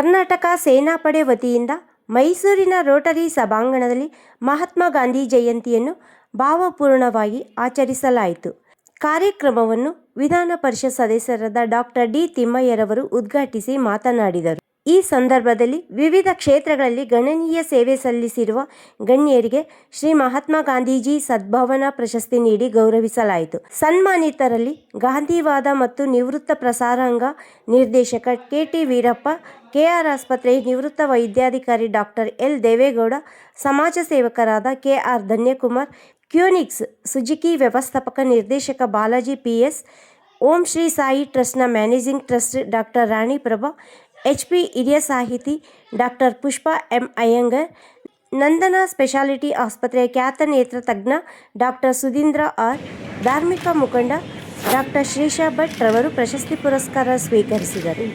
ಕರ್ನಾಟಕ ಸೇನಾಪಡೆ ವತಿಯಿಂದ ಮೈಸೂರಿನ ರೋಟರಿ ಸಭಾಂಗಣದಲ್ಲಿ ಮಹಾತ್ಮ ಗಾಂಧಿ ಜಯಂತಿಯನ್ನು ಭಾವಪೂರ್ಣವಾಗಿ ಆಚರಿಸಲಾಯಿತು. ಕಾರ್ಯಕ್ರಮವನ್ನು ವಿಧಾನ ಪರಿಷತ್ ಸದಸ್ಯರಾದ ಡಾಕ್ಟರ್ ಡಿ ತಿಮ್ಮಯ್ಯರವರು ಉದ್ಘಾಟಿಸಿ ಮಾತನಾಡಿದರು. ಈ ಸಂದರ್ಭದಲ್ಲಿ ವಿವಿಧ ಕ್ಷೇತ್ರಗಳಲ್ಲಿ ಗಣನೀಯ ಸೇವೆ ಸಲ್ಲಿಸಿರುವ ಗಣ್ಯರಿಗೆ ಶ್ರೀ ಮಹಾತ್ಮ ಗಾಂಧೀಜಿ ಸದ್ಭಾವನಾ ಪ್ರಶಸ್ತಿ ನೀಡಿ ಗೌರವಿಸಲಾಯಿತು. ಸನ್ಮಾನಿತರಲ್ಲಿ ಗಾಂಧಿವಾದ ಮತ್ತು ನಿವೃತ್ತ ಪ್ರಸಾರಾಂಗ ನಿರ್ದೇಶಕ ಕೆಟಿ ವೀರಪ್ಪ, ಕೆಆರ್ ಆಸ್ಪತ್ರೆ ನಿವೃತ್ತ ವೈದ್ಯಾಧಿಕಾರಿ ಡಾಕ್ಟರ್ ಎಲ್. ದೇವೇಗೌಡ, ಸಮಾಜ ಸೇವಕರಾದ ಕೆಆರ್ ಧನ್ಯಕುಮಾರ್, ಕ್ಯೂನಿಕ್ಸ್ ಸುಜುಕಿ ವ್ಯವಸ್ಥಾಪಕ ನಿರ್ದೇಶಕ ಬಾಲಾಜಿ ಪಿಎಸ್ ಓಂ ಶ್ರೀ ಸಾಯಿ ಟ್ರಸ್ಟ್ನ managing trust doctor Rani Prabha H P ಹಿರಿಯ ಸಾಹಿತಿ doctor Pushpa M Iyengar, Nandana speciality ಆಸ್ಪತ್ರೆಯ ಖ್ಯಾತ ನೇತ್ರ ತಜ್ಞ ಡಾಕ್ಟರ್ ಸುಧೀಂದ್ರ ಆರ್, ಧಾರ್ಮಿಕ ಮುಖಂಡ ಡಾಕ್ಟರ್ ಶ್ರೀಶಾ ಭಟ್ ರವರು ಪ್ರಶಸ್ತಿ ಪುರಸ್ಕಾರ ಸ್ವೀಕರಿಸಿದರು.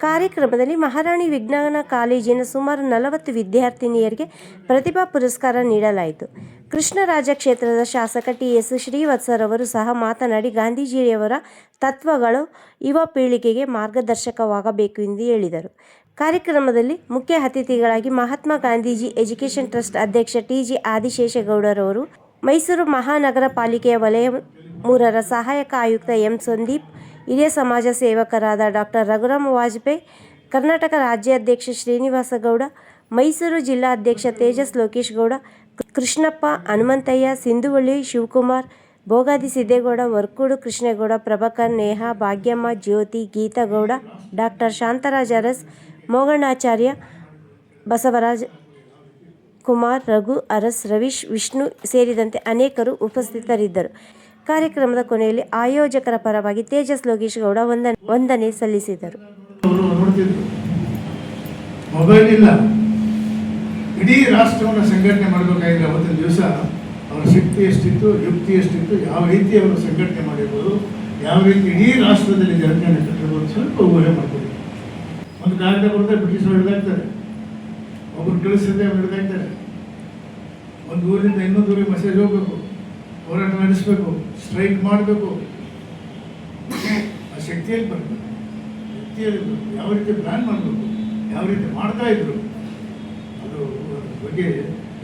ಕಾರ್ಯಕ್ರಮದಲ್ಲಿ ಮಹಾರಾಣಿ ವಿಜ್ಞಾನ ಕಾಲೇಜಿನ ಸುಮಾರು ನಲವತ್ತು ವಿದ್ಯಾರ್ಥಿನಿಯರಿಗೆ ಪ್ರತಿಭಾ ಪುರಸ್ಕಾರ ನೀಡಲಾಯಿತು. ಕೃಷ್ಣರಾಜ ಕ್ಷೇತ್ರದ ಶಾಸಕ ಟಿ ಎಸ್ ಶ್ರೀವತ್ಸರವರು ಸಹ ಮಾತನಾಡಿ, ಗಾಂಧೀಜಿಯವರ ತತ್ವಗಳು ಯುವ ಪೀಳಿಗೆಗೆ ಮಾರ್ಗದರ್ಶಕವಾಗಬೇಕು ಎಂದು ಹೇಳಿದರು. ಕಾರ್ಯಕ್ರಮದಲ್ಲಿ ಮುಖ್ಯ ಅತಿಥಿಗಳಾಗಿ ಮಹಾತ್ಮ ಗಾಂಧೀಜಿ ಎಜುಕೇಷನ್ ಟ್ರಸ್ಟ್ ಅಧ್ಯಕ್ಷ ಟಿ ಜಿ ಆದಿಶೇಷಗೌಡರವರು, ಮೈಸೂರು ಮಹಾನಗರ ಪಾಲಿಕೆಯ ವಲಯ ಮೂರರ ಸಹಾಯಕ ಆಯುಕ್ತ ಎಂ. ಸಂದೀಪ್ ಹಿರಿಯ ಸಮಾಜ ಸೇವಕರಾದ ಡಾಕ್ಟರ್ ರಘುರಾಮ ವಾಜಪೇಯಿ, ಕರ್ನಾಟಕ ರಾಜ್ಯಾಧ್ಯಕ್ಷ ಶ್ರೀನಿವಾಸ ಗೌಡ ಮೈಸೂರು ಜಿಲ್ಲಾ ಅಧ್ಯಕ್ಷ ತೇಜಸ್ ಲೋಕೇಶ್ ಗೌಡ ಕೃಷ್ಣಪ್ಪ ಹನುಮಂತಯ್ಯ, ಸಿಂಧುವಳ್ಳಿ ಶಿವಕುಮಾರ್ ಭೋಗಾದಿ ಸಿದ್ದೇಗೌಡ ವರ್ಕೂಡು ಕೃಷ್ಣೇಗೌಡ, ಪ್ರಭಾಕರ್ ನೇಹಾ, ಭಾಗ್ಯಮ್ಮ, ಜ್ಯೋತಿ, ಗೀತಾಗೌಡ, ಡಾಕ್ಟರ್ ಶಾಂತರಾಜ್ ಅರಸ್ ಮೋಗಣ್ಣಾಚಾರ್ಯ ಬಸವರಾಜ್ ಕುಮಾರ್, ರಘು ಅರಸ್, ರವೀಶ್, ವಿಷ್ಣು ಸೇರಿದಂತೆ ಅನೇಕರು ಉಪಸ್ಥಿತರಿದ್ದರು. ಕಾರ್ಯಕ್ರಮದ ಕೊನೆಯಲ್ಲಿ ಆಯೋಜಕರ ಪರವಾಗಿ ತೇಜಸ್ ಲೋಕೇಶ್ ಗೌಡ ವಂದನೆ ವಂದನೆ ಸಲ್ಲಿಸಿದರು. ಮೊಬೈಲ್ ಇಲ್ಲ. ಇಡೀ ರಾಷ್ಟ್ರವನ್ನು ಸಂಘಟನೆ ಮಾಡಬೇಕಾಗಿದ್ರೆ ಅವತ್ತಿನ ದಿವಸ ಅವರ ಶಕ್ತಿ ಎಷ್ಟಿತ್ತು, ಯುಕ್ತಿ ಎಷ್ಟಿತ್ತು, ಯಾವ ರೀತಿ ಅವರು ಸಂಘಟನೆ ಮಾಡಿರ್ಬೋದು, ಯಾವ ರೀತಿ ಇಡೀ ರಾಷ್ಟ್ರದಲ್ಲಿ ಜನತೆಯನ್ನು ಕಟ್ಟಿರ್ಬೋದು ಸ್ವಲ್ಪ ಊಹೆ ಮಾಡ್ಕೊಳ್ಳಿ. ಒಂದು ಕಾಗದ ಬರುತ್ತೆ ಬ್ರಿಟಿಷರು ಹಿಡಿದಾಕ್ತಾರೆ ಒಬ್ಬರು ಕಳಿಸಿದ್ರೆ ಅವ್ರು ಹಿಡಿದಾಕ್ತಾರೆ ಒಂದು ಊರಿಂದ ಇನ್ನೊಂದು ಊರಿಗೆ ಮೆಸೇಜ್ ಹೋಗಬೇಕು, ಹೋರಾಟ ನಡೆಸಬೇಕು. ಸ್ಟ್ರೈಕ್ ಮಾಡಬೇಕು. ಆ ಶಕ್ತಿಯಲ್ಲಿ ಬರಬೇಕು. ಶಕ್ತಿಯಲ್ಲಿ. ಯಾವ ರೀತಿ ಪ್ಲ್ಯಾನ್ ಮಾಡಬೇಕು? ಯಾವ ರೀತಿ ಮಾಡ್ತಾ ಇದ್ರು? ಅದು ಅದ್ರ ಬಗ್ಗೆ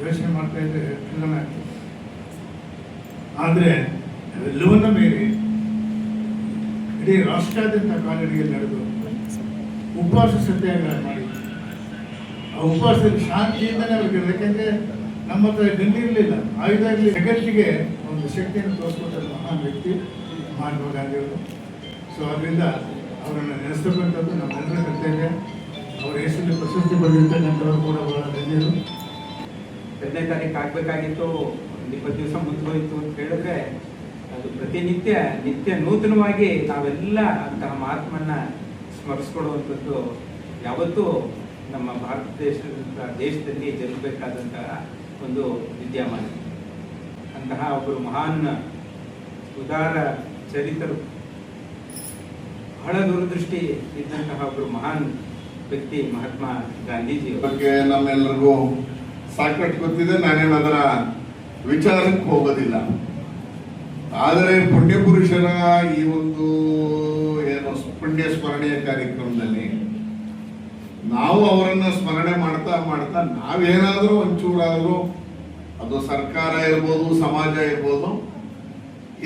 ಯೋಚನೆ ಮಾಡ್ತಾ ಇದ್ರೆ ಕಲ್ಯಾಣ ಆಗ್ತದೆ. ಆದರೆ ಅವೆಲ್ಲವನ್ನ ಮೇಲೆ ಇಡೀ ರಾಷ್ಟ್ರಾದ್ಯಂತ ಕಾಲಡಿಯಲ್ಲಿ ನಡೆದು ಉಪವಾಸ ಸತ್ಯಾಗ್ರಹ ಮಾಡಿ, ಆ ಉಪವಾಸದಲ್ಲಿ ಶಾಂತಿಯಿಂದಲೇ ಅವ್ರಿಗೆ, ಯಾಕೆಂದ್ರೆ ನಮ್ಮ ಹತ್ರ ಗಂಡಿರಲಿಲ್ಲ ಆಯುಧ ಇರಲಿ ಜಗತ್ತಿಗೆ ಶಕ್ತಿಯನ್ನು ತೋರಿಸ್ಕೊಂಡ ಮಹಾನ್ ವ್ಯಕ್ತಿ ಮಹಾತ್ಮ ಗಾಂಧಿಯವರು ಸೊ ಅದರಿಂದ ಅವರನ್ನು ನೆನೆಸ್ತಕ್ಕಂಥದ್ದು ನಮ್ಮೆಲ್ಲರ ಕರ್ತವ್ಯ. ಅವರ ಹೆಸರಲ್ಲಿ ಪ್ರಶಸ್ತಿ ಪಡೆದಿರ್ತಕ್ಕಂಥವ್ರು ಕೂಡ ಬಹಳ ಧನ್ಯರು ಹದಿನೈದು ತಾರೀಕು ಆಗಬೇಕಾಗಿತ್ತು. ಒಂದು ಇಪ್ಪತ್ತು ದಿವಸ ಮುಂದೋಯ್ತು ಅಂತ ಹೇಳಿದ್ರೆ ಅದು ಪ್ರತಿನಿತ್ಯ, ನಿತ್ಯ ನೂತನವಾಗಿ ನಾವೆಲ್ಲ ಅಂತಹ ಮಹಾತ್ಮನ್ನ ಸ್ಮರಿಸ್ಕೊಳ್ಳುವಂಥದ್ದು ಯಾವತ್ತೂ ನಮ್ಮ ಭಾರತ ದೇಶದ ದೇಶದಲ್ಲಿ ಜರುಗಬೇಕಾದಂತಹ ಒಂದು ವಿದ್ಯಮಾನ. ಅಂತಹ ಒಬ್ಬರು ಮಹಾನ್ ಉದಾರ ಚರಿತರು. ಬಹಳ ದೂರದೃಷ್ಟಿ ಇದ್ದಂತಹ ಒಬ್ಬರು ಮಹಾನ್ ವ್ಯಕ್ತಿ ಮಹಾತ್ಮ ಗಾಂಧೀಜಿ ಬಗ್ಗೆ ನಮ್ಮೆಲ್ಲರಿಗೂ ಸಾಕಷ್ಟು ಗೊತ್ತಿದೆ. ನಾನೇನು ಅದರ ವಿಚಾರಕ್ಕೆ ಹೋಗೋದಿಲ್ಲ. ಆದರೆ ಪುಣ್ಯಪುರುಷರ ಈ ಒಂದು ಏನು ಪುಣ್ಯ ಸ್ಮರಣೆಯ ಕಾರ್ಯಕ್ರಮದಲ್ಲಿ ನಾವು ಅವರನ್ನ ಸ್ಮರಣೆ ಮಾಡ್ತಾ ಮಾಡ್ತಾ ನಾವೇನಾದರೂ ಒಂಚೂರಾದ್ರೂ ಅದು ಸರ್ಕಾರ ಇರ್ಬೋದು ಸಮಾಜ ಇರ್ಬೋದು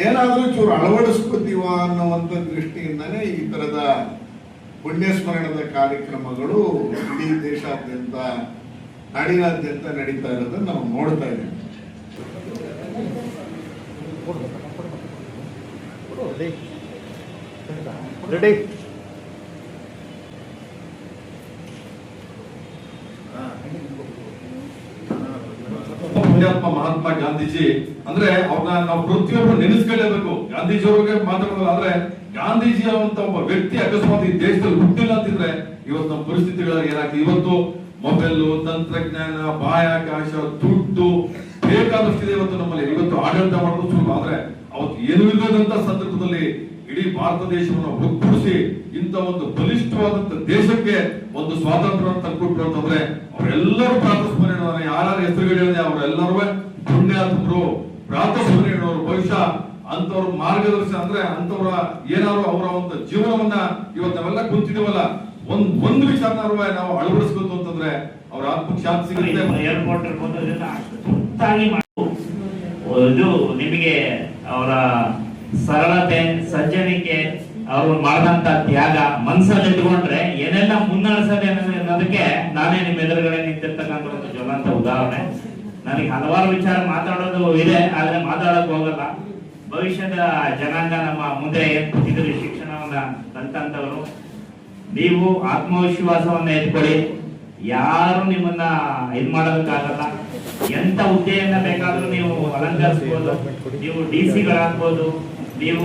ಏನಾದರೂ ಚೂರು ಅಳವಡಿಸ್ಕೋತೀವ ಅನ್ನುವಂಥ ದೃಷ್ಟಿಯಿಂದನೇ ಈ ಥರದ ಪುಣ್ಯ ಸ್ಮರಣದ ಕಾರ್ಯಕ್ರಮಗಳು ಇಡೀ ದೇಶಾದ್ಯಂತ ನಾಡಿನಾದ್ಯಂತ ನಡೀತಾ ಇರೋದನ್ನ ನಾವು ನೋಡ್ತಾ ಇದ್ದೀವಿ. ಪುಣ್ಯಾತ್ಮ ಮಹಾತ್ಮ ಗಾಂಧೀಜಿ, ಅಂದ್ರೆ ಅವ್ರನ್ನ ನಾವು ಪ್ರತಿಯೊಬ್ಬರು ನೆನೆಸ್ಕೊಳ್ಳೇಬೇಕು. ಗಾಂಧೀಜಿಯವ್ರಿಗೆ ಮಾತಾಡೋದು ಆದ್ರೆ ಗಾಂಧೀಜಿ ಅಂತ ಒಬ್ಬ ವ್ಯಕ್ತಿ ಅಕಸ್ಮಾತ್ ಈ ದೇಶದಲ್ಲಿ ಹುಟ್ಟಿಲ್ಲ ಅಂತಿದ್ರೆ ಇವತ್ತು ನಮ್ಮ ಪರಿಸ್ಥಿತಿಗಳು ಏನಾಗ್ತದೆ? ಇವತ್ತು ಮೊಬೈಲ್, ತಂತ್ರಜ್ಞಾನ, ಬಾಹ್ಯಾಕಾಶ, ದುಡ್ಡು ಬೇಕಾದಷ್ಟಿದೆ ಇವತ್ತು ನಮ್ಮಲ್ಲಿ. ಇವತ್ತು ಆಡಳಿತ ಮಾಡೋದು ಸುಲಭ, ಆದ್ರೆ ಅವತ್ತು ಏನು ಇಲ್ಲದಂತ ಸಂದರ್ಭದಲ್ಲಿ ಭಾರತ ದೇಶವನ್ನು ಒಗ್ಗೂಡಿಸಿ ಇಂಥ ಒಂದು ಬಲಿಷ್ಠವಾದಂತ ದೇಶಕ್ಕೆ ಒಂದು ಸ್ವಾತಂತ್ರ್ಯ ತಂದ್ಕೊಟ್ರು ಅಂತಂದ್ರೆ ಅವರೆಲ್ಲರೂ ಪ್ರಾತಸ್ಮರಣೆ ಯಾರ್ಯಾರ ಹೆಸರುಗಳಿದೆ ಅವರೆಲ್ಲರೂ ಪುಣ್ಯಾತ್ಮರು ಪ್ರಾತಸ್ಮರಣೆಯವರು ಭವಿಷ್ಯ ಅಂತವ್ರ ಮಾರ್ಗದರ್ಶನ ಅಂದ್ರೆ ಅಂತವ್ರ ಏನಾದ್ರು ಅವರ ಒಂದು ಜೀವನವನ್ನ ಇವತ್ತು ನಾವೆಲ್ಲ ಕುಂತಿದೀವಲ್ಲ ಒಂದ್ ಒಂದು ವಿಚಾರ ನಾವು ಅಳವಡಿಸ್ಬೇಕು ಅಂತಂದ್ರೆ ಅವ್ರ ಆತ್ಮಕ್ಕೆ ಶಾಂತಿ ಸಿಗುತ್ತೆ ಏರ್ಪೋರ್ಟ್ ಇದು ನಿಮಗೆ ಅವರ ಸರಳತೆ ಸಜ್ಜನಿಕೆ ಅವರು ಮಾಡಿದಂತ ತ್ಯಾಗ ಮನ್ಸಲ್ಲಿ ಇಟ್ಕೊಂಡ್ರೆ ಏನೆಲ್ಲ ಮುನ್ನಡೆಸದೆ ಅನ್ನೋದಕ್ಕೆ ನಾನೇ ನಿಮ್ಮ ಎದುರುಗಡೆ ನಿಂತಿರ್ತಕ್ಕಂಥ ಒಂದು ಜ್ವಲಂತ ಉದಾಹರಣೆ. ನನಗೆ ಹಲವಾರು ವಿಚಾರ ಮಾತಾಡೋದು ಇದೆ, ಆದ್ರೆ ಮಾತಾಡಕ್ ಹೋಗಲ್ಲ. ಭವಿಷ್ಯದ ಜನಾಂಗ ನಮ್ಮ ಮುಂದೆ ಏನ್ ಶಿಕ್ಷಣವನ್ನು ಶಿಕ್ಷಣವನ್ನ ಕಲ್ತಂತವರು ನೀವು ಆತ್ಮವಿಶ್ವಾಸವನ್ನ ಎತ್ಕೊಳ್ಳಿ. ಯಾರು ನಿಮ್ಮನ್ನ ಇದು ಮಾಡೋದಕ್ಕಾಗಲ್ಲ. ಎಂತ ಹುದ್ದೆಯನ್ನ ಬೇಕಾದ್ರೂ ನೀವು ಅಲಂಕರಿಸ್ಬೋದು, ನೀವು ಡಿ ಸಿಗಳಾಗ್ಬೋದು ನೀವು